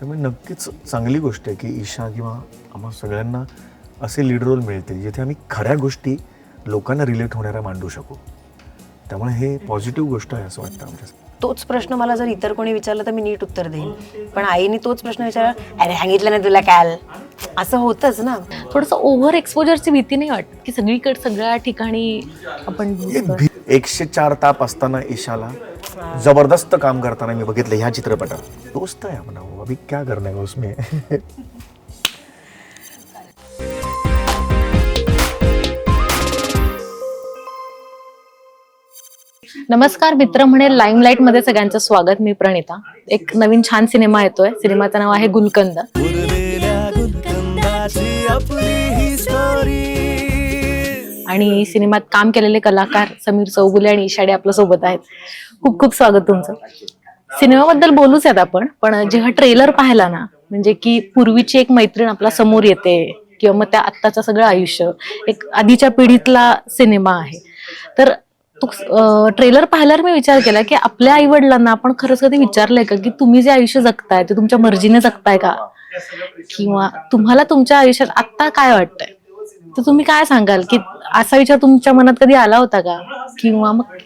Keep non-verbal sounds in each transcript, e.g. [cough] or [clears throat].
त्यामुळे नक्कीच चांगली गोष्ट आहे की ईशा किंवा आम्हा सगळ्यांना असे लीड रोल मिळतील जिथे आम्ही खऱ्या गोष्टी लोकांना रिलेट होणाऱ्या मांडू शकू. त्यामुळे हे पॉझिटिव्ह गोष्ट आहे असं वाटतं आमच्या तोच प्रश्न मला जर इतर कोणी विचारला तर मी नीट उत्तर देईन. पण आईने तोच प्रश्न विचारला अरे सांगितलं ना तुला काल? असं होतच ना. थोडंसं ओव्हर एक्सपोजरची भीती नाही वाटत की सगळीकडे सगळ्या ठिकाणी आपण एकशे चार ताप असताना ईशाला जबरदस्त काम करताना मी बघितलं ह्या चित्रपटात. दोस्त आहे म्हणा अभी क्या करना है उसमें? नमस्कार मित्र म्हणे लाईमलाईटमध्ये सगळ्यांचं स्वागत. मी प्रणिता. एक नवीन छान सिनेमा येतोय. सिनेमाचं नाव आहे गुलकंद. आणि सिनेमात काम केलेले कलाकार समीर चौगुले आणि ईशाडे आपल्यासोबत आहेत. खूप खूप स्वागत तुमचं. सिनेमाबद्दल बोलूच आहेत आपण पण जेव्हा ट्रेलर पाहिला ना म्हणजे की पूर्वीची एक मैत्रीण आपल्यासमोर येते किंवा मग त्या आत्ताचं सगळं आयुष्य एक आधीच्या पिढीतला सिनेमा आहे. तर तो ट्रेलर पाहिल्यावर मी विचार केला की आपल्या आई वडिलांना आपण खरंच कधी विचारलंय का की तुम्ही जे आयुष्य जगताय ते तुमच्या मर्जीने जगताय का? किंवा तुम्हाला तुमच्या आयुष्यात आत्ता काय वाटतंय? तर तुम्ही काय सांगाल की असा विचार तुमच्या मनात कधी आला होता का? किंवा मग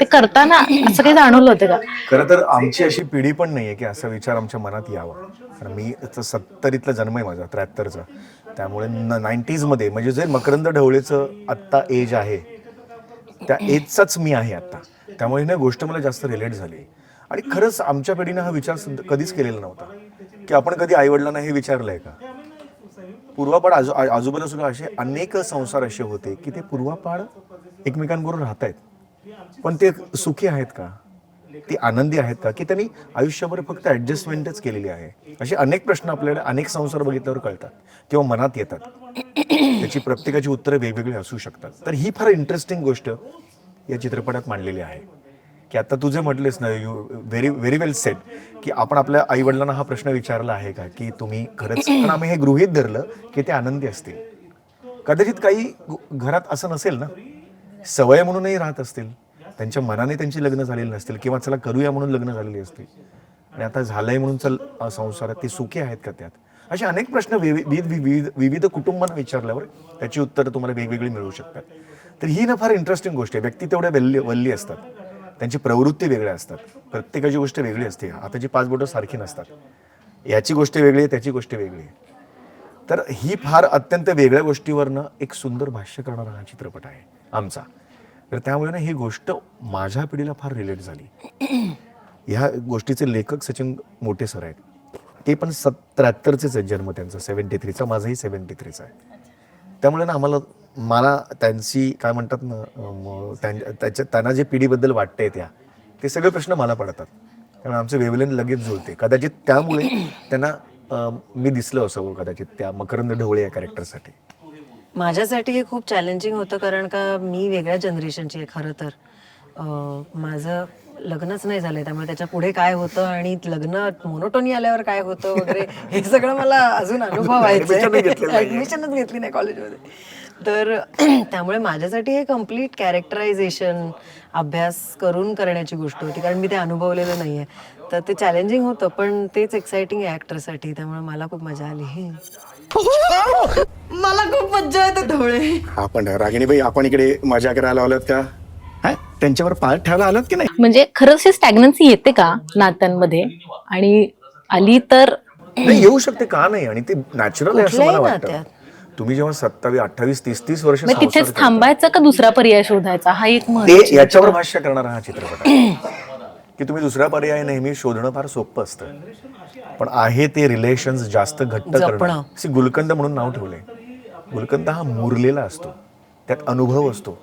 ते करताना असं काही जाणवलं होतं का? खरं तर आमची अशी पिढी पण नाहीये की असा विचार आमच्या मनात यावा. कारण मी सत्तरीतला जन्म आहे माझा त्र्याहत्तरचा. त्यामुळे नाईन्टीजमध्ये म्हणजे जे मकरंद ढवळेचं आत्ता एज आहे त्या एजचाच मी आहे आत्ता. त्यामुळे ना गोष्ट मला जास्त रिलेट झाली. आणि खरंच आमच्या पिढीनं हा विचार सुद्धा कधीच केलेला नव्हता. की आपण कधी आईवडिलांना हे विचारलंय का? पूर्वापाड आजू आ- आजूबाजूला सुद्धा असे अनेक संसार असे होते की ते पूर्वापाड एकमेकांबरोबर राहत आहेत पण ते सुखी आहेत का? ते आनंदी आहेत का? की त्यांनी आयुष्यभर फक्त ऍडजस्टमेंटच केलेली आहे? असे अनेक प्रश्न आपल्याला अनेक संसार बघितल्यावर कळतात किंवा मनात येतात. त्याची प्रत्येकाची उत्तरं वेगवेगळी असू शकतात. तर ही फार इंटरेस्टिंग गोष्ट या चित्रपटात मांडलेली आहे. की आता तुझे म्हटलेस ना you very very well set की आपण आपल्या आई वडिलांना हा प्रश्न विचारला आहे का? की तुम्ही खरंच पण आम्ही हे गृहीत धरलं की ते आनंदी असतील. कदाचित काही घरात असं नसेल ना? सवय म्हणूनही राहत असतील. त्यांच्या मनाने त्यांची लग्न झालेली नसतील किंवा चला करूया म्हणून लग्न झालेली असतील. आणि आता झालंय म्हणून चल संसारात ते सुखी आहेत का त्यात? असे अनेक प्रश्न विविध विविध विविध कुटुंबांना विचारल्यावर त्याची उत्तरं तुम्हाला वेगवेगळी मिळू शकतात. तर ही ना फार इंटरेस्टिंग गोष्ट आहे. व्यक्ती तेवढ्या वल्ली वल्ली असतात. त्यांची प्रवृत्ती वेगळ्या असतात. प्रत्येकाची गोष्ट वेगळी असते. हाताची पाच बोटं सारखी नसतात. याची गोष्ट वेगळी आहे त्याची गोष्ट वेगळी आहे. तर ही फार अत्यंत वेगळ्या गोष्टीवरनं एक सुंदर भाष्य करणारा हा चित्रपट आहे आमचा. तर त्यामुळे ना ही गोष्ट माझ्या पिढीला फार रिलेट झाली. ह्या गोष्टीचे लेखक सचिन मोठे सर आहेत. ते पण सत त्र्याहत्तरचेच आहेत जन्म त्यांचा. सेवन्टी थ्रीचा. माझाही सेवन्टी थ्रीचा आहे. त्यामुळे ना आम्हाला मला त्यांची काय म्हणतात ना त्याच्या त्यांना जे पिढीबद्दल वाटतंय त्या ते सगळे प्रश्न मला पडतात. कारण आमचे वेवलेन लगेच जुळते. कदाचित त्यामुळे त्यांना मी दिसलो असावं कदाचित त्या मकरंद ढवळे या कॅरेक्टरसाठी माझ्यासाठी हे खूप चॅलेंजिंग होतं कारण का मी वेगळ्या जनरेशनची आहे खरं तर. माझं लग्नच नाही झालंय त्यामुळे त्याच्या पुढे काय होतं आणि लग्न मोनोटोनी आल्यावर काय होतं वगैरे हे सगळं मला अजून अनुभव [laughs] व्हायचं नाहीये. ऍडमिशनच घेतली नाही कॉलेजमध्ये तर [clears throat] त्यामुळे माझ्यासाठी हे कंप्लीट कॅरेक्टरायझेशन अभ्यास करून करण्याची गोष्ट होती. कारण मी ते अनुभवलेलं नाहीये. तर ते चॅलेंजिंग होतं पण तेच एक्साइटिंग आहे ऍक्टरसाठी त्यामुळे मला खूप मजा आली. [laughs] मला खूप मज्जा येते ढोळे आपण रागिणीबाई आपण इकडे मजा करायला आलात का? हा? त्यांच्यावर पाय ठेवायला आलात की नाही? म्हणजे खरंच ही स्टॅग्नन्सी येते का नात्यांमध्ये? आणि आली तर नाही येऊ शकते का नाही? आणि ते नॅचरल आहे असं मला वाटतं. तुम्ही जेव्हा सत्तावीस अठ्ठावीस तीस तीस वर्ष मग संसार तिथेच करता, थांबायचं का दुसरा पर्याय शोधायचा? हा एक ते महत्वाची याच्यावर भाष्य करणारा हा चित्रपट आहे. [clears throat] की तुम्ही दुसरा पर्याय नेहमी शोधणं फार सोपं असतं. पण आहे ते रिलेशन जास्त घट्ट जपणं. करणं सी गुलकंद म्हणून नाव ठेवलंय. गुलकंद हा मुरलेला असतो. त्यात अनुभव असतो.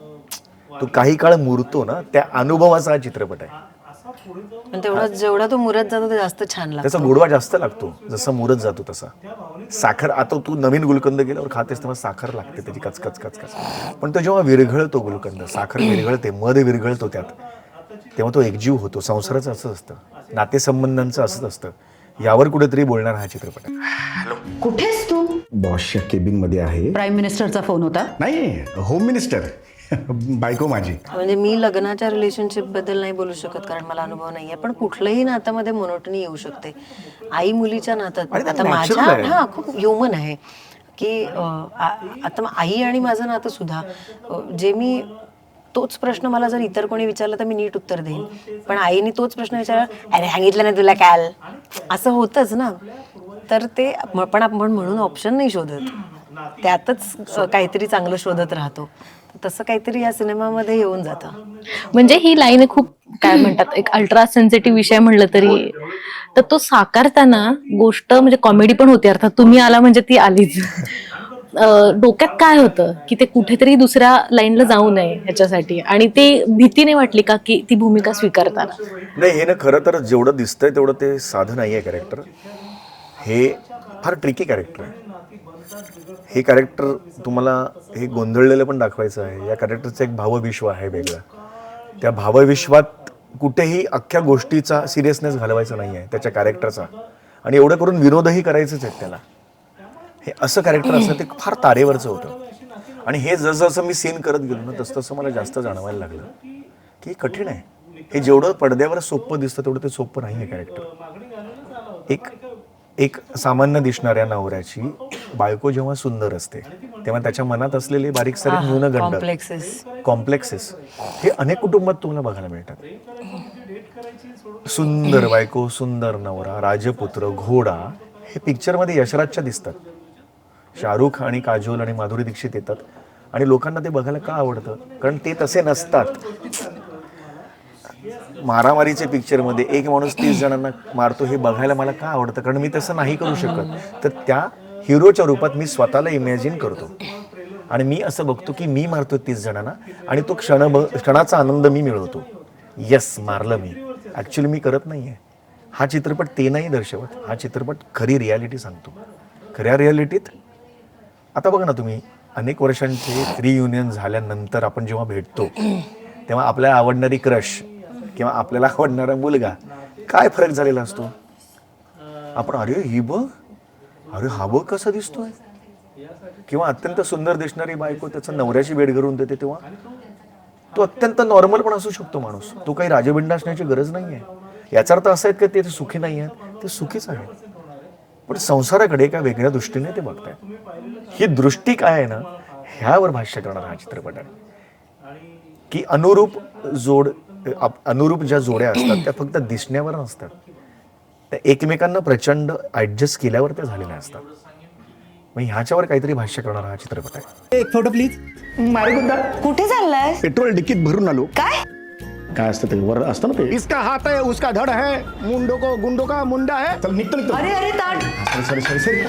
तो काही काळ मुरतो ना त्या अनुभवाचा हा चित्रपट आहे. पण तेवढा जेवढा तो मुरत जातो ते जास्त छान लागतो. त्याचा गोडवा जास्त लागतो जसं मुरत जातो तसा. साखर आता तू नवीन गुलकंद गेल्यावर खातेस तेव्हा साखर लागते त्याची कचकच कचकच पण तो जेव्हा विरघळतो गुलकंद साखर विरघळते मध विरघळतो त्यात तेव्हा तो एकजीव होतो संसाराचं असं असतं नातेसंबंधांचं असंच असतं. यावर कुठेतरी बोलणारा हा चित्रपट. आहे कुठेस तू? बॉसच्या केबिनमध्ये आहे. प्राईम मिनिस्टरचा फोन होता. नाही होम मिनिस्टर [laughs] बायको माझी. म्हणजे मी लग्नाच्या रिलेशनशिपबद्दल नाही बोलू शकत कारण मला अनुभव नाहीये. पण कुठल्याही नात्यामध्ये मोनोटनी येऊ शकते. आई मुलीच्या नात्यात. आता माझ्या. हा खूप ह्युमन आहे. की आता आई आणि माझं नातं सुद्धा जे मी तोच प्रश्न मला जर इतर कोणी विचारला तर मी नीट उत्तर देईन. पण आईने तोच प्रश्न विचारला अरे सांगितलं ना तुला काल? असं होतच ना. तर ते पण आपण म्हणून ऑप्शन नाही शोधत. त्यातच काहीतरी चांगलं शोधत राहतो. तसं काहीतरी या सिनेमामध्ये येऊन जातं. म्हणजे ही लाईन खूप काय म्हणतात एक अल्ट्रा सेन्सिटिव्ह विषय म्हणलं तरी तर तो साकारताना गोष्ट म्हणजे कॉमेडी पण होती अर्थात. तुम्ही आला म्हणजे ती आलीच. अं, डोक्यात काय होतं की ते कुठेतरी दुसऱ्या लाईनला जाऊ नये ह्याच्यासाठी आणि ते भीतीने वाटली का की ती भूमिका स्वीकारताना? नाही हे ना खरं तर जेवढं दिसतंय तेवढं ते साधं नाही आहे कॅरेक्टर हे फार ट्रिकी कॅरेक्टर आहे. हे कॅरेक्टर तुम्हाला हे गोंधळलेलं पण दाखवायचं आहे. या कॅरेक्टरचं एक भावविश्व आहे वेगळं. त्या भावविश्वात कुठेही अख्ख्या गोष्टीचा सिरियसनेस घालवायचा नाही आहे त्याच्या कॅरेक्टरचा आणि एवढं करून विनोदही करायचंच आहेत त्याला. हे असं कॅरेक्टर असं ते फार तारेवरचं होतं. आणि हे जसं मी सीन करत गेलो ना तसं तसं मला जास्त जाणवायला लागलं की कठीण आहे. हे जेवढं पडद्यावर सोपं दिसतं तेवढं ते सोपं नाही आहे कॅरेक्टर एक एक सामान्य दिसणाऱ्या नवऱ्याची बायको जेव्हा सुंदर असते तेव्हा त्याच्या मनात असलेले बारीक सारे न्यूनगंड कॉम्प्लेक्सेस कॉम्प्लेक्सेस हे अनेक कुटुंबात तुम्हाला बघायला मिळतात. सुंदर बायको सुंदर नवरा राजपुत्र घोडा हे पिक्चरमध्ये यशराजच्या दिसतात. शाहरुख आणि काजोल आणि माधुरी दीक्षित येतात आणि लोकांना ते बघायला का आवडतं? कारण ते तसे नसतात. मारामारीचे पिक्चरमध्ये एक माणूस तीस जणांना मारतो हे बघायला मला का आवडतं? कारण मी तसं नाही करू शकत. तर त्या हिरोच्या रूपात मी स्वतःला इमॅजिन करतो. आणि मी असं बघतो की मी मारतो तीस जणांना आणि तो क्षण क्षणाचा आनंद मी मिळवतो. येस मारलं मी. ॲक्च्युली मी करत नाही आहे हा चित्रपट ते नाही दर्शवत. हा चित्रपट खरी रियालिटी सांगतो. खऱ्या रियालिटीत आता बघा ना तुम्ही अनेक वर्षांचे रियुनियन झाल्यानंतर आपण जेव्हा भेटतो तेव्हा आपल्याला आवडणारी क्रश किंवा आपल्याला आवडणारा मुलगा काय फरक झालेला असतो? आपण अरे ही बघ. अरे हा बघ कसा दिसतोय. किंवा अत्यंत सुंदर दिसणारी बायको त्याचा नवऱ्याची भेट करून देते तेव्हा. तो अत्यंत नॉर्मल पण असू शकतो माणूस. तो काही राजबिंड असण्याची गरज नाही आहे याचा अर्थ असा आहे की ते सुखी नाही आहेत ते सुखीच आहेत. पण संसाराकडे एका वेगळ्या दृष्टीने ते बघतायत. ही दृष्टी काय आहे ना ह्यावर भाष्य करणारा हा चित्रपट आहे. की अनुरूप जोड अनुरूप ज्या जोड्या असतात त्या फक्त दिसण्यावर नसतात. त्या एकमेकांना प्रचंड ऍडजस्ट केल्यावर त्या झालेल्या असतात. मग ह्याच्यावर काहीतरी भाष्य करणारा हा चित्रपट आहे. एक फोटो प्लीज मारे कुठे चाललाय पेट्रोल डिकीत भरून आलो. काय? काय असतं ते वर असतं ना ते इसका हात आहे उसका धड आहे मुंडो को गुंडो का मुंडा आहे चल निघतो निघतो अरे अरे ताट। सॉरी सॉरी सॉरी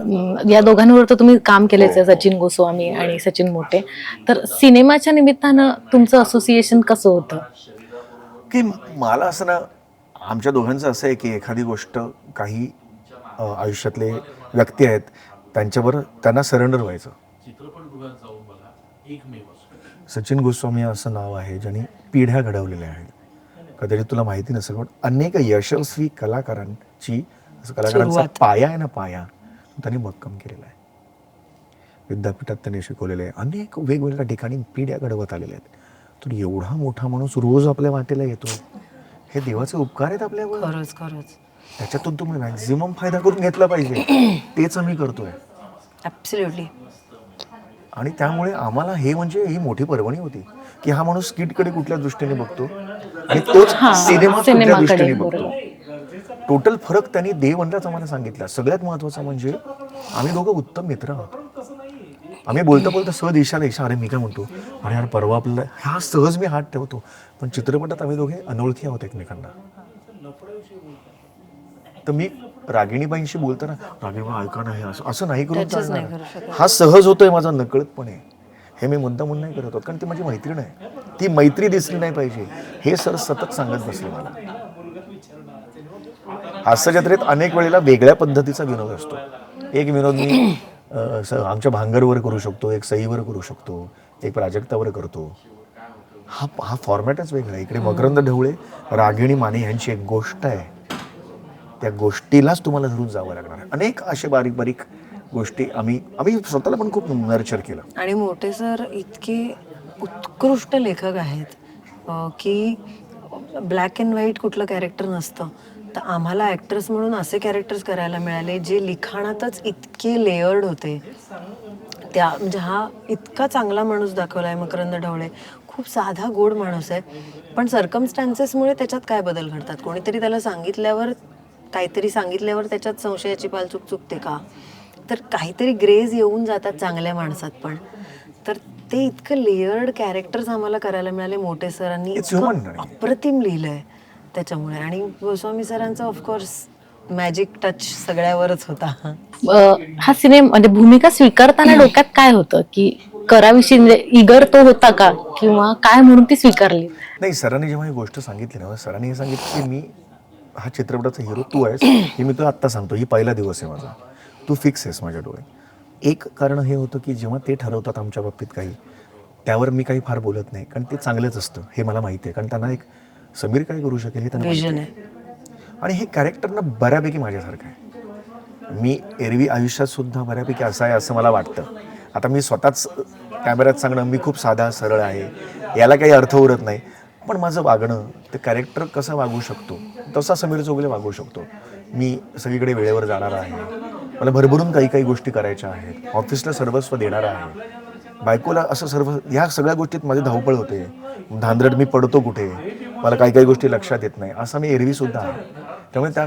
अं, या दोघांवर तर तुम्ही काम केलेच आहे सचिन गोस्वामी आणि सचिन मोठे. तर सिनेमाच्या निमित्तानं तुमचं असोसिएशन कसं होतं? की मला असं ना आमच्या दोघांचं असं आहे की एखादी गोष्ट काही अ, आयुष्यातले व्यक्ती आहेत त्यांच्यावर त्यांना सरेंडर व्हायचं. सचिन गोस्वामी असं नाव आहे ज्यांनी पिढ्या घडवलेल्या आहेत. कदाचित तुला माहिती नसेल पण अनेक यशस्वी कलाकारांची कलाकारांचा. पाया आहे ना पाया त्यांनी भक्कम केलेला आहे. विद्यापीठात त्यांनी शिकवलेले आहे. अनेक वेगवेगळ्या ठिकाणी पिढ्या घडवत आलेल्या आहेत. तर एवढा मोठा माणूस रोज आपल्या वाटेला येतो. हे देवाचे उपकार आहेत आपल्यावर? खरंच खरंच. त्याच्यातून तुम्ही मॅक्झिमम फायदा करून घेतला पाहिजे. तेच आम्ही करतोय. आणि त्यामुळे आम्हाला हे म्हणजे ही मोठी पर्वणी होती की हा माणूस स्किटकडे कुठल्या दृष्टीने बघतो आणि तोच सिनेमा कुठल्या दृष्टीने बघतो. टोटल फरक त्यांनी देवंदाच आम्हाला सांगितला. सगळ्यात महत्वाचं म्हणजे आम्ही दोघं उत्तम मित्र आहोत. आम्ही बोलता बोलता सहज ईशाला ईशा अरे मी काय म्हणतो? अरे यार परवा आपल्याला हा सहज मी हात ठेवतो. पण चित्रपटात आम्ही दोघे अनोळखी आहोत एकमेकांना. तर मी रागिणीबाईंशी बोलताना रागिणीबा ऐका ना हे असं असं नाही करून नाही चालणार. करू शकत. हा सहज होतोय माझा नकळतपणे. हे मी मुद्दामून नाही करत होत कारण ती माझी मैत्रीण आहे. ती मैत्री दिसली नाही पाहिजे. हे सर सतत सांगत बसले मला. हास्य जत्रेत अनेक वेळेला वेगळ्या पद्धतीचा विनोद असतो. एक विनोद मी [clears throat] आमच्या भांगरवर करू शकतो एक सईवर करू शकतो एक प्राजक्तावर करतो. हा हा फॉर्मॅटच वेगळा आहे. इकडे मकरंद ढवळे रागिणी माने यांची एक गोष्ट आहे. त्या गोष्टीलाच तुम्हाला धरून जावं लागणार. अनेक असे बारीक बारीक गोष्टी आम्ही आम्ही स्वतःला पण खूप नर्चर केलं. आणि मोठे सर इतके उत्कृष्ट लेखक आहेत की ब्लॅक अँड व्हाईट कुठलं कॅरेक्टर नसतं. तर आम्हाला ॲक्टर्स म्हणून असे कॅरेक्टर्स करायला मिळाले जे लिखाणातच इतके लेयर्ड होते. त्या म्हणजे हा इतका चांगला माणूस दाखवला आहे मकरंद ढवळे. खूप साधा गोड माणूस आहे. पण सर्कमस्टॅन्सेसमुळे त्याच्यात काय बदल घडतात? कोणीतरी त्याला सांगितल्यावर काहीतरी सांगितल्यावर त्याच्यात संशयाची पालचूक चुकते का? तर काहीतरी ग्रेज येऊन जातात चांगल्या माणसात पण. तर ते इतकं लेयर्ड कॅरेक्टर्स आम्हाला करायला मिळाले मोठे सरांनी? अप्रतिम लिहिलंय त्याच्यामुळे. आणि गोस्वामी सरांचा ऑफकोर्स मॅजिक टच सगळ्यावरच होता. हा सिनेमा म्हणजे भूमिका स्वीकारताना डोक्यात काय होतं? की कराविषयी म्हणजे इगर तो होता का? किंवा काय म्हणून ती स्वीकारली? नाही सरांनी जेव्हा ही गोष्ट सांगितली ना सरांनी हे सांगितलं की मी हा चित्रपटाचा हिरो तू आहेस हे मी तुला आत्ता सांगतो ही पहिला दिवस आहे माझा. तू फिक्स आहेस माझ्या डोळे. एक कारण हे होतं की जेव्हा ते ठरवतात आमच्या बाबतीत काही त्यावर मी काही फार बोलत नाही कारण ते चांगलंच असतं हे मला माहिती आहे कारण त्यांना एक समीर काय करू शकेल हे त्यांना माहिती. आहे. आणि हे कॅरेक्टर ना बऱ्यापैकी माझ्यासारखं आहे. मी एरवी आयुष्यात सुद्धा बऱ्यापैकी असं आहे असं मला वाटतं. आता मी स्वतःच कॅमेऱ्यात सांगणं मी खूप साधा सरळ आहे याला काही अर्थ उरत नाही. पण माझं वागणं ते कॅरेक्टर कसं वागू शकतो तसा समीर चौगले वागू शकतो. मी सगळीकडे वेळेवर जाणार आहे. मला भरभरून काही काही गोष्टी करायच्या आहेत. ऑफिसला सर्वस्व देणार आहे. बायकोला असं सर्व ह्या सगळ्या गोष्टीत माझी धावपळ होते. धांदरट मी पडतो कुठे? मला काही काही गोष्टी लक्षात येत नाही. असं मी एरवी सुद्धा आहे. त्यामुळे त्या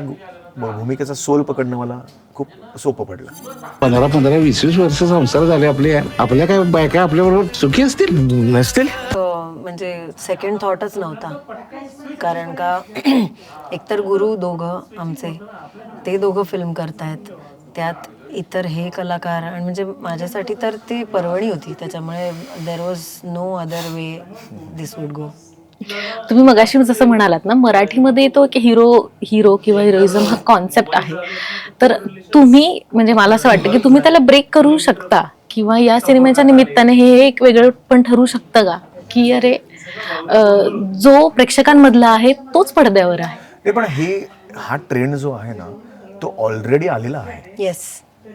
भूमिकेचा सोल पकडणं मला खूप सोपं पडलं. पंधरा पंधरा वीस वीस वर्ष संसार झाले आपले. आपल्या काय बायका आपल्याबरोबर सुखी असतील? नसतील? तो म्हणजे सेकंड थॉटच नव्हता. कारण का [clears throat] एकतर गुरु दोघं आमचे ते दोघं फिल्म करतायत. त्यात इतर हे कलाकार आणि म्हणजे माझ्यासाठी तर ती पर्वणी होती. त्याच्यामुळे there was no other way this would go तुम्ही मगाशी जसं म्हणालात ना मराठीमध्ये तो एक हिरो हिरो किंवा हिरोइझम हा कॉन्सेप्ट आहे. तर तुम्ही म्हणजे मला असं वाटतं की तुम्ही त्याला ब्रेक करू शकता किंवा या सिनेमाच्या निमित्ताने हे एक वेगळं पण ठरू शकतं का? की अरे जो प्रेक्षकांमधला आहे तोच पडद्यावर आहे. ते पण हे हा ट्रेंड जो आहे ना तो ऑलरेडी आलेला आहे. येस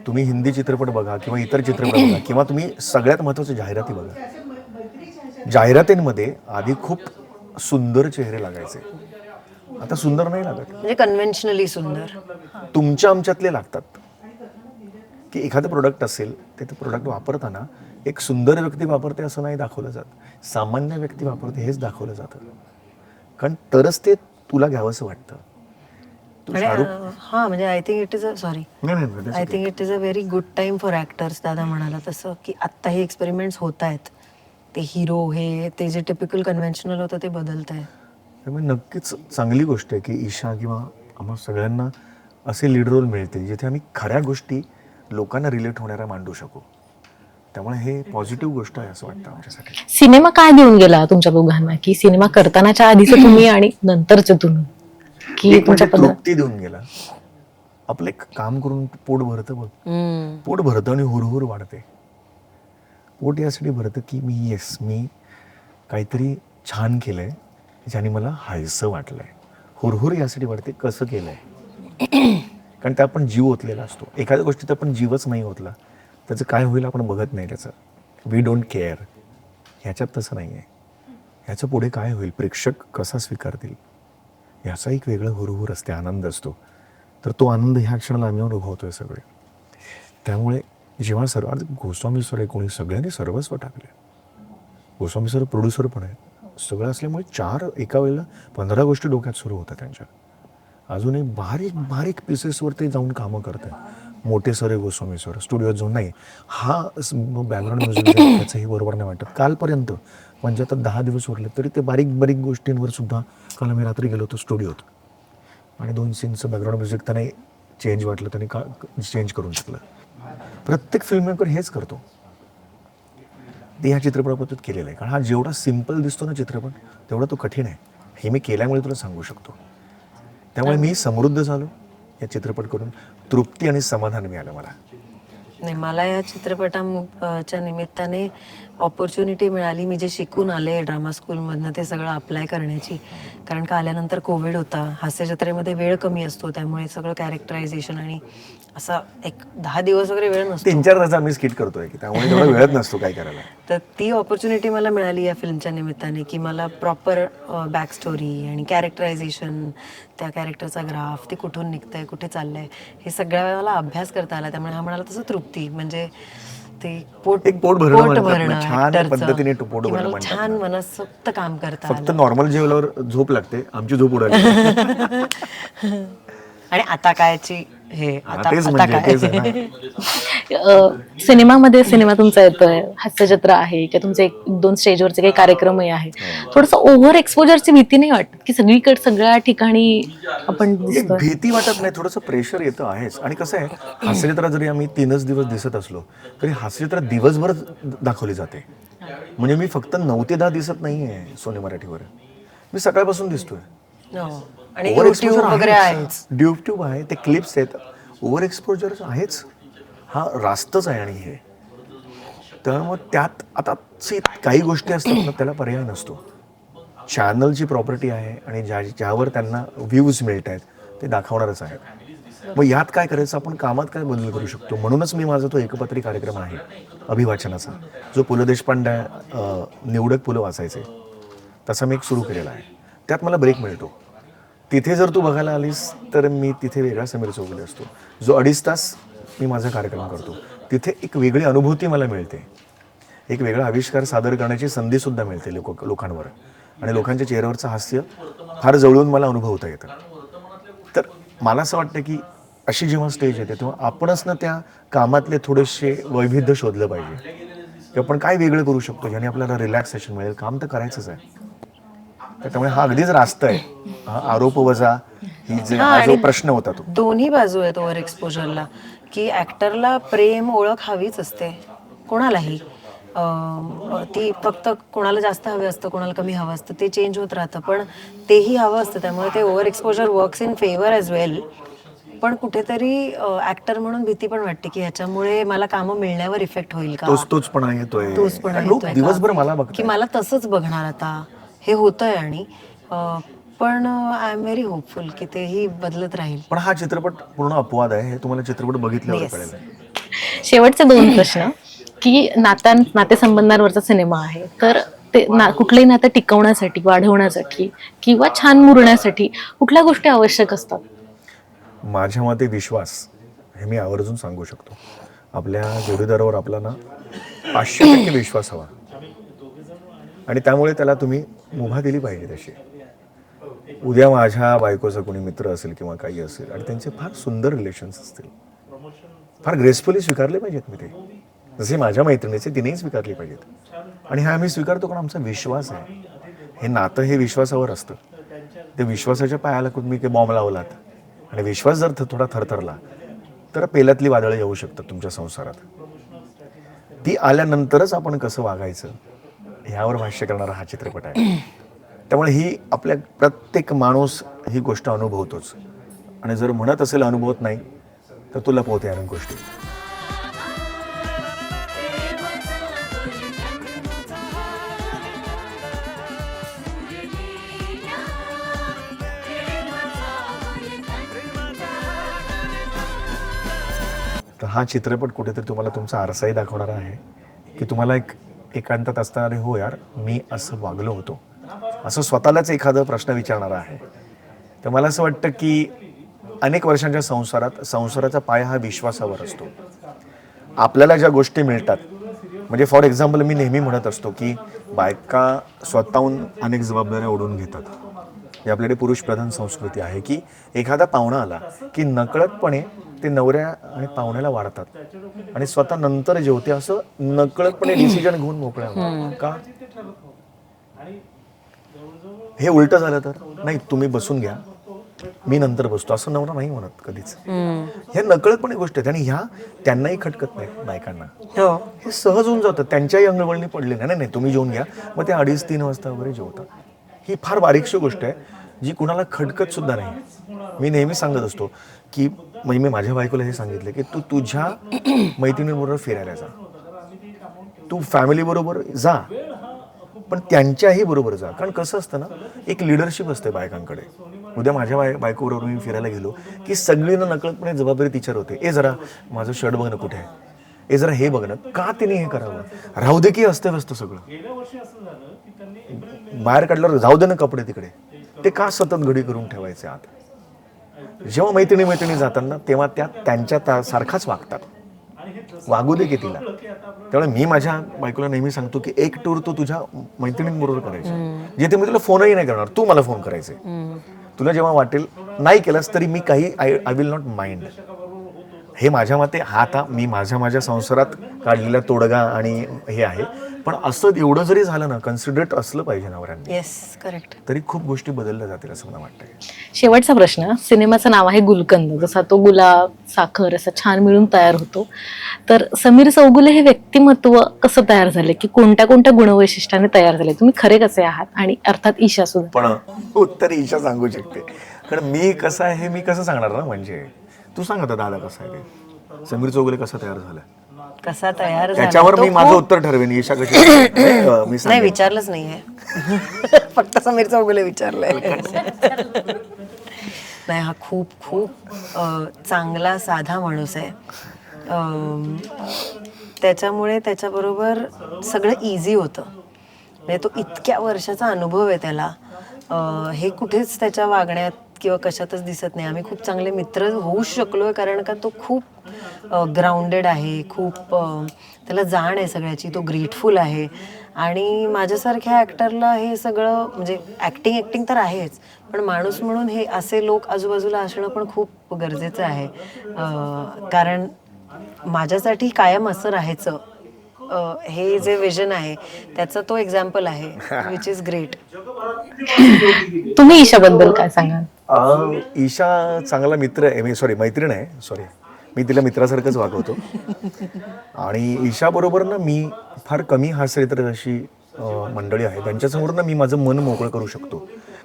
तुम्ही हिंदी चित्रपट बघा किंवा इतर चित्रपट बघा [clears throat] किंवा तुम्ही सगळ्यात महत्त्वाचं जाहिराती बघा. जाहिरातींमध्ये आधी खूप सुंदर चेहरे लागायचे. आता सुंदर नाही लागत. म्हणजे कन्व्हेन्शनली सुंदर. तुमच्या आमच्यातले लागतात. की एखादं प्रोडक्ट असेल ते ते प्रोडक्ट वापरताना एक सुंदर व्यक्ती वापरते असं नाही दाखवलं जात. सामान्य व्यक्ती वापरते हेच दाखवलं जातं. कारण तरच ते तुला घ्यावंसं वाटतं. हा म्हणजे I think it is a sorry नाही नाही, नाही I think it is a very good time for actors दादा म्हणाला तसं की आत्ता हे एक्सपेरिमेंट्स होत आहेत. ते हिरो हे ते जे टिपिकल कन्व्हेन्शनल होतं ते बदलत आहे त्यामुळे नक्कीच चांगली गोष्ट आहे की ईशा किंवा आम्हा सगळ्यांना असे लीड रोल मिळतील जिथे आम्ही खऱ्या गोष्टी लोकांना रिलेट होणाऱ्या मांडू शकू. त्यामुळे हे पॉझिटिव्ह गोष्ट आहे असं वाटतं आमच्यासाठी. सिनेमा काय देऊन गेला तुमच्या दोघांना? की सिनेमा करतानाच्या आधीच तुम्ही आणि नंतरच तुम्ही? की एक म्हणजे तुमच्या पद्धत तृप्ती देऊन गेला. आपलं एक काम करून पोट भरतं बघ. पोट भरतं आणि हुरहुर वाढते. पोट यासाठी भरतं की मी येस मी काहीतरी छान केलंय ज्याने मला हायसं वाटलंय. हुरहुर यासाठी वाढते कसं केलंय? कारण त्या आपण जीव ओतलेला असतो. एखाद्या गोष्टीत आपण जीवच नाही ओतला. त्याचं काय होईल आपण बघत नाही त्याचं. वी डोंट केअर ह्याच्यात तसं नाही आहे ह्याचं पुढे काय होईल? प्रेक्षक कसा स्वीकारतील? ह्याचा एक वेगळं हुरहुर असते आनंद असतो. तर तो आनंद ह्या क्षणाला आम्ही अनुभवतो आहे सगळे. त्यामुळे जेव्हा सर्व आज गोस्वामी सर आहे कोणी सगळ्यांनी सर्वस्व टाकले गोस्वामी सर प्रोड्युसर पण आहेत. सगळं असल्यामुळे चार एका वेळेला पंधरा गोष्टी डोक्यात सुरू होतात त्यांच्या. अजूनही बारीक बारीक पीसेसवर ते जाऊन कामं करतात मोठे सर गोस्वामी सर. स्टुडिओत जो नाही. हा बॅकग्राऊंड [coughs] म्युझिक त्याचंही बरोबर नाही वाटत. कालपर्यंत म्हणजे आता दहा दिवस उरले तरी ते बारीक बारीक गोष्टींवर सुद्धा काल आम्ही रात्री गेलो होतो स्टुडिओत आणि दोन सीनचं बॅकग्राऊंड म्युझिक त्याने चेंज वाटलं त्याने का चेंज करून शकलं प्रत्येक फिल्ममेकर हेच करतो. ते ह्या चित्रपटाबद्दल केलेलं आहे. कारण हा जेवढा सिंपल दिसतो ना चित्रपट तेवढा तो कठीण आहे. हे मी केल्यामुळे तुला सांगू शकतो. त्यामुळे मी समृद्ध झालो. या चित्रपट करून तृप्ती आणि समाधान मिळालं मला. नाही मला या चित्रपटाच्या निमित्ताने ऑपॉर्च्युनिटी मिळाली. मी जे शिकून आले ड्रामा स्कूलमधनं ते सगळं अप्लाय करण्याची. कारण का आल्यानंतर कोविड होता. हास्यजत्रेमध्ये वेळ कमी असतो त्यामुळे सगळं कॅरेक्टरायझेशन आणि असा एक दहा दिवस वगैरे वेळ नसतो. तीन चार तास आम्ही स्किट करतोय की त्यामुळे तेवढा [laughs] वेळच नसतो काय करायला. तर ती ऑपॉर्च्युनिटी मला मिळाली या फिल्मच्या निमित्ताने की मला प्रॉपर बॅक स्टोरी आणि कॅरेक्टरायझेशन त्या कॅरेक्टरचा ग्राफ ते कुठून निघतंय कुठे चाललंय हे सगळ्या मला अभ्यास करता आला. त्यामुळे हा म्हणाला तसं तृप्ती. म्हणजे ते पोट एक पोट भरणं छान पद्धतीने पोट भरणं छान मनसोक्त काम करता फक्त नॉर्मल जेवल्यावर झोप लागते आमची झोप उडाली. [laughs] आणि आता कायची हे आता तेच आता म्हणजे तेच आहे काय. [laughs] अ, सिनेमामध्ये सिनेमा तुमचा येतोय हास्यजत्रा आहे किंवा तुमचे एक दोन स्टेजवरचे काही कार्यक्रमही आहे थोडस ओव्हर एक्सपोजरची भीती नाही वाटत? की सगळीकडे सगळ्या ठिकाणी आपण एक दिसतोय? भीती वाटत नाही थोडंसं प्रेशर येतं आहेच. आणि कसं आहे हास्यजत्रा जरी आम्ही तीनच दिवस दिसत असलो तरी हास्यजत्रा दिवसभर दाखवली जाते. म्हणजे मी फक्त नऊ ते दहा दिसत नाहीये सोने मराठीवर. मी सकाळपासून दिसतोय. हो. आणि वगैरे आहेच. युट्यूब आहे ते क्लिप्स आहेत. ओव्हर एक्सपोजर आहेच. हा रास्तच आहे आणि हे. तर मग त्यात आता काही गोष्टी असतात ना त्याला पर्याय नसतो. चॅनलची प्रॉपर्टी आहे आणि ज्या ज्यावर त्यांना व्ह्यूज मिळत आहेत ते दाखवणारच आहेत. मग यात काय करायचं? आपण कामात काय बदल करू शकतो? म्हणूनच मी माझा तो एकपत्री कार्यक्रम आहे अभिवाचनाचा जो पु ल देशपांडे निवडक पुलं वाचायचे. तसा मी एक सुरू केलेला आहे. त्यात मला ब्रेक मिळतो. तिथे जर तू बघायला आलीस तर मी तिथे वेगळा समीर चौगुले असतो. जो अडीच तास मी माझा कार्यक्रम करतो. तिथे एक वेगळी अनुभूती मला मिळते. एक वेगळा आविष्कार सादर करण्याची संधीसुद्धा मिळते लोक लोकांवर. आणि लोकांच्या चेहऱ्यावरचं हास्य फार जवळून मला अनुभवता येतं. तर मला असं वाटतं की अशी जेव्हा स्टेज येते तेव्हा आपणच ना त्या कामातले थोडेसे वैविध्य शोधलं पाहिजे. की आपण काय वेगळं करू शकतो ज्याने आपल्याला रिलॅक्सेशन मिळेल? काम तर करायचंच आहे. त्यामुळे हा अगदीच रास्त आहे. हा आरोप वजा ही जे हा जो प्रश्न होता तो. दोन्ही बाजू आहेत ओव्हर एक्सपोजरला की ऍक्टरला प्रेम ओळख हवीच असते. कोणालाही. अं, ती फक्त कोणाला जास्त हवे असतं कोणाला कमी हवं असतं ते चेंज होत राहतं. पण तेही हवं असतं. त्यामुळे ते over exposure works in favour as well पण कुठेतरी ऍक्टर म्हणून भीती पण वाटते की ह्याच्यामुळे मला कामं मिळण्यावर इफेक्ट होईल का? तोच तोचपणा येतोय तोच पण लोक येतोय दिवसभर का? मला की बघतात मला तसंच बघणार आता. हे होतंय आणि अं, पण आय एम व्हेरी होपफुल की तेही बदलत राहील. पण हा चित्रपट पूर्ण अपवाद आहे हे तुम्हाला चित्रपट बघितल्यावर. कळेल. शेवटचे दोन प्रश्न. की नात्यां नातेसंबंधांवरचा सिनेमा आहे तर ते ना कुठलंही नातं टिकवण्यासाठी वाढवण्यासाठी किंवा छान मुरण्यासाठी कुठल्या गोष्टी आवश्यक असतात? माझ्या मते विश्वास हे मी आवर्जून सांगू शकतो. आपल्या जोडीदारावर आपला ना पाचशे टक्के विश्वास हवा. आणि त्यामुळे त्याला तुम्ही मुभा दिली पाहिजे तशी. उद्या माझ्या बायकोचा कोणी मित्र असेल किंवा काही असेल आणि त्यांचे फार सुंदर रिलेशन्स असतील. फार ग्रेसफुली स्वीकारले पाहिजेत मी ते. जसे माझ्या मैत्रिणीचे तिनेही स्वीकारले पाहिजेत. आणि हा आम्ही स्वीकारतो कारण आमचा विश्वास आहे. हे नातं हे विश्वासावर असतं. ते विश्वासाच्या पायाला तुम्ही काही बॉम्ब लावलात. आणि विश्वास जर थोडा थरथरला तर पेल्यातली वादळं येऊ शकतात तुमच्या संसारात. ती आल्यानंतरच आपण कसं वागायचं? ह्यावर भाष्य करणारा हा चित्रपट आहे. त्यामुळे ही आपल्या प्रत्येक माणूस ही गोष्ट अनुभवतोच. आणि जर म्हणत असेल अनुभवत नाही तर तुला पोहते अनेक गोष्टी. तर हा चित्रपट कुठेतरी तुम्हाला तुमचा आरसाही दाखवणारा आहे की तुम्हाला एक एकांतात असताना हो यार मी असं वागलो होतो. असं स्वतःलाच एखादा प्रश्न विचारणारा आहे. तर मला असं वाटतं की अनेक वर्षांच्या संसारात संसाराचा पाया हा विश्वासावर असतो. आपल्याला ज्या गोष्टी मिळतात म्हणजे फॉर एक्झाम्पल मी नेहमी म्हणत असतो की बायका स्वतःहून अनेक जबाबदाऱ्या ओढून घेतात. ही आपल्याकडे पुरुष प्रधान संस्कृती आहे की एखादा पाहुणा आला की नकळतपणे ते नवऱ्या आणि पाहुण्याला वाढतात. आणि स्वतः नंतर जेवते असं नकळतपणे डिसिजन घेऊन मोकळ्या होतात. का? हे उलट झालं तर? नाही तुम्ही बसून घ्या. मी नंतर बसतो. असं नवरा नाही म्हणत कधीच. ह्या नकळतपणे गोष्ट आहेत आणि ह्या त्यांनाही खटकत नाही बायकांना. हो. हे सहज होऊन जातं. त्यांच्याही अंगवळणी पडले नाही. नाही नाही तुम्ही जेवून घ्या. मग ते अडीच तीन वाजता वगैरे जेवतात. ही फार बारीकशी गोष्ट आहे जी कुणाला खडकत सुद्धा नाही. मी नेहमी सांगत असतो की म्हणजे मी माझ्या बायकोला हे सांगितलं की तू तुझ्या मैत्रिणीबरोबर फिरायला जा. तू फॅमिली बरोबर जा पण त्यांच्याही बरोबर जा. कारण कसं असतं ना एक लिडरशिप असते बायकांकडे. उद्या माझ्या बाय बायकोबरोबर मी फिरायला गेलो की सगळीनं नकळतपणे जबाबदारी तिच्यावर होते. ए जरा माझं शर्ट बघणं कुठे आहे. ए जरा हे बघ ना का तिने हे करावं? राहू दे की असतं व्यस्त सगळं. बाहेर काढल्यावर जाऊ दे ना कपडे तिकडे. ते का सतत घडी करून ठेवायचे आत? जेव्हा मैत्रिणी मैत्रिणी जातात ना तेव्हा त्या त्यांच्या त्या सारखाच वागतात. वागू दे की तिला. त्यामुळे मी माझ्या बायकोला नेहमी सांगतो की एक टूर तू तुझ्या मैत्रिणींबरोबर करायची जिथे मी तुला फोनही नाही करणार तू मला फोन करायचे तुला जेव्हा वाटेल नाही केलंस तरी मी काही I I will not mind हे माझ्या मते हा आता मी माझ्या माझ्या संसारात काढलेला तोडगा आणि हे आहे. पण असं एवढं जरी झालं ना कन्सिडरेट असलं पाहिजे नवऱ्यांनी. येस करेक्ट तरी खूप गोष्टी बदलल्या जातील असं मला वाटतंय. शेवटचा प्रश्न सिनेमाचं नाव आहे गुलकंद. जसा तो गुलाब साखर असं छान मिळून तयार होतो. तर समीर चौगुले हे व्यक्तिमत्व कसं तयार झाले? की कोणत्या कोणत्या गुणवैशिष्ट्याने तयार झाले? तुम्ही खरे कसे आहात? आणि अर्थात ईशा सुद्धा पण उत्तर ईशा सांगू शकते. कारण मी कसं आहे मी कसं सांगणार ना? म्हणजे तू सांग आता दादा कसा आहे ते. समीर चौगुले कसा तयार झाला कसा तयार झाला? त्याच्यावर तो मी माझं खूप- उत्तर ठरवेन ईशा कशी अं, मी नाही सांगेन. विचारलंच नाहीये. [laughs] फक्त समीर चौगुले विचारलंय. नाही हा खूप खूप अं, चांगला साधा माणूस आहे. अं, त्याच्यामुळे त्याच्याबरोबर सगळं इझी होतं. म्हणजे तो इतक्या वर्षाचा अनुभव आहे त्याला. हे कुठेच त्याच्या वागण्यात किंवा कशातच दिसत नाही. आम्ही खूप चांगले मित्र होऊ आहे कारण का तो खूप ग्राउंडेड आहे खूप त्याला जाण आहे सगळ्याची. तो ग्रेटफुल आहे. आणि माझ्यासारख्या ॲक्टरला हे सगळं म्हणजे ॲक्टिंग ॲक्टिंग तर आहेच. पण माणूस म्हणून हे असे लोक आजूबाजूला असणं पण खूप गरजेचं आहे. कारण माझ्यासाठी कायम असं राहायचं. हे जे विजन आहे त्याचा तो एक्झाम्पल आहे विच इज ग्रेट तुम्ही ईशाबद्दल काय सांगाल? ईशा चांगला मित्र आहे मी सॉरी मैत्रीण आहे सॉरी मी तिला मित्रासारखंच वागवतो. आणि ईशा बरोबर ना मी फार कमी हास्यचित्र अशी मंडळी आहे. त्यांच्यासमोर ना मी माझं मन मोकळं करू शकतो.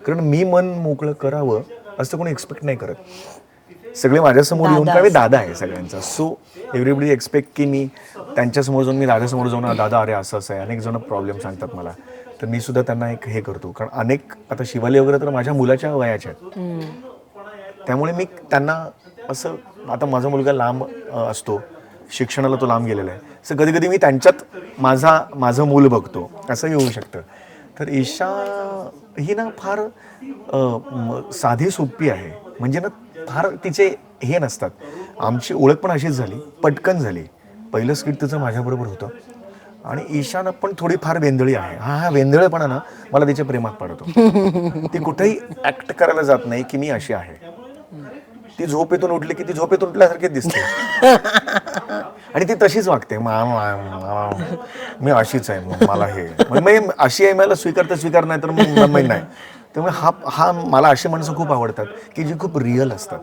कारण मी मन मोकळं करावं असं कोणी एक्सपेक्ट नाही करत. सगळे माझ्यासमोर येऊन मी दादा आहे सगळ्यांचा. सो एव्हरीबडी एक्सपेक्ट की मी त्यांच्यासमोर जाऊन मी दादासमोर जाऊन "हा, दादा अरे असं असं आहे. अनेक जण प्रॉब्लेम सांगतात मला. तर मी सुद्धा त्यांना एक हे करतो. कारण अनेक आता शिवाली वगैरे तर माझ्या मुलाच्या वयाच्या आहेत. त्यामुळे मी त्यांना असं आता माझा मुलगा लांब असतो. शिक्षणाला तो लांब गेलेला आहे. असं कधी कधी मी त्यांच्यात माझा माझं मूल बघतो. असंही होऊ शकतं. तर ईशा ही ना फार साधी सोपी आहे. म्हणजे ना फार तिचे हे नसतात. आमची ओळख पण अशीच झाली पटकन झाली. पहिलं स्किट तिचं माझ्याबरोबर होतं. आणि ईशानं पण थोडी फार वेंदळी आहे. हा हा वेंदळेपणा ना मला तिच्या प्रेमात पडतो. ती कुठेही ऍक्ट करायला जात नाही की मी अशी आहे. ती झोपेतून उठली की ती झोपेतून उठल्यासारखीच दिसते. आणि ती तशीच वागते. मी अशीच आहे. मला हे. अशी आहे मला स्वीकारता स्वीकार नाही तर मग नाही. त्यामुळे हा हा मला अशी माणसं खूप आवडतात की जी खूप रिअल असतात.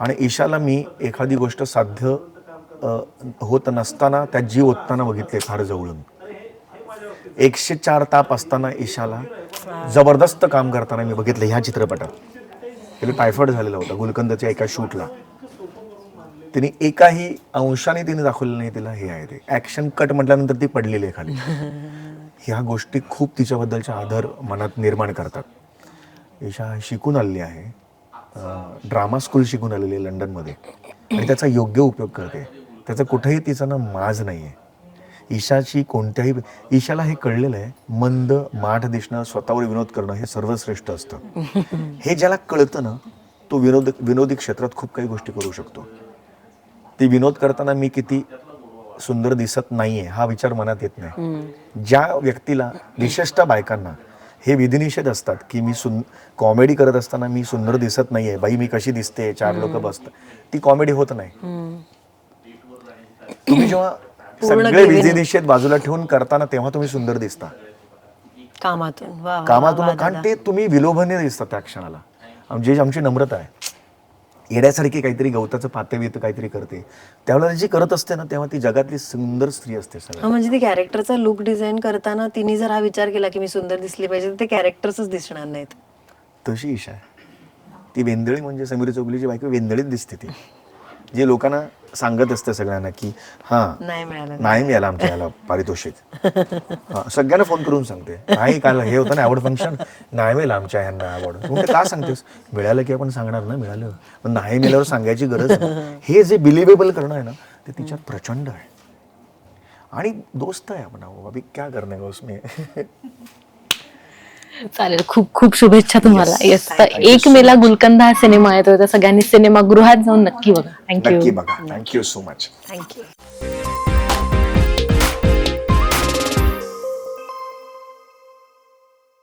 आणि ईशाला मी एखादी गोष्ट साध्य होत नसताना त्यात जीव ओतताना बघितले फार जवळून. एकशे चार ताप असताना ईशाला जबरदस्त काम करताना मी बघितलं ह्या चित्रपटात. तिला टायफॉइड झालेला होता गुलकंदच्या एका शूटला. तिने एकाही अंशाने तिने दाखवलेलं नाही तिला हे आहे ते. ऍक्शन कट म्हटल्यानंतर ती पडलेली आहे खाली. [laughs] ह्या गोष्टी खूप तिच्याबद्दलचा आदर मनात निर्माण करतात. ईशा शिकून आलेली आहे. ड्रामा स्कूल शिकून आलेली आहे लंडनमध्ये. आणि त्याचा योग्य उपयोग करते. त्याचा कुठेही तिचा ना माज नाही आहे ईशाची कोणत्याही ईशाला हे कळलेलं आहे मंद माठ दिसणं स्वतःवर विनोद करणं हे सर्वश्रेष्ठ असतं. हे ज्याला कळतं ना तो विनोद विनोदी क्षेत्रात खूप काही गोष्टी करू शकतो. ती विनोद करताना मी किती सुंदर दिसत नाहीये हा विचार मनात येत नाही. ज्या व्यक्तीला विशेषतः बायकांना हे विधिनिषेध असतात की मी सुन कॉमेडी करत असताना मी सुंदर दिसत नाहीये. बाई मी कशी दिसते? चार लोक बसतात. ती कॉमेडी होत नाही. तुम्ही जेव्हा [clears throat] सगळे विधिनिषेध बाजूला ठेवून करताना तेव्हा तुम्ही सुंदर दिसता. कामातून. कामातून कारण. ते तुम्ही विलोभनीय दिसतात त्या क्षणाला. आमची आमची नम्रता आहे. येड्यासारखी काहीतरी गवताचं पाते बित काहीतरी करते. त्यावेळेला जी करत असते ना तेव्हा ती जगातली सुंदर स्त्री असते हा सगळ्यात. म्हणजे ती कॅरेक्टरचा लुक डिझाईन करताना तिने जर हा विचार केला की मी सुंदर दिसली पाहिजे तर ते कॅरेक्टर्सच दिसणार नाहीत. तशी ईशा आहे. ती वेंदळी म्हणजे समीर चौगुलीची बायको वेंदळीत दिसते ती. जे लोकांना सांगत असते सगळ्यांना की हां नाही मिळालं नाही. मिळालं आमच्या याला पारितोषिक. हा, सगळ्यांना फोन करून सांगते नाही काल हे होतं ना अवॉर्ड फंक्शन नाही मिळालं आमच्या ह्यांना अवॉर्ड म्हणते का सांगतेस? मिळालं की आपण सांगणार ना मिळालं. पण नाही मिळाल्यावर सांगायची गरज आहे हे जे बिलिव्हेबल करणं आहे ना ते तिच्यात प्रचंड आहे. आणि दोस्त आहे आपण अभी क्या करणे उसमें? चालेल. खूप खूप शुभेच्छा तुम्हाला. Yes. येस तर एक मेला गुलकंद हा सिनेमा येतोय तर सगळ्यांनी सिनेमागृहात जाऊन नक्की बघा. नक्की थँक्यू बघा थँक्यू सो मच थँक्यू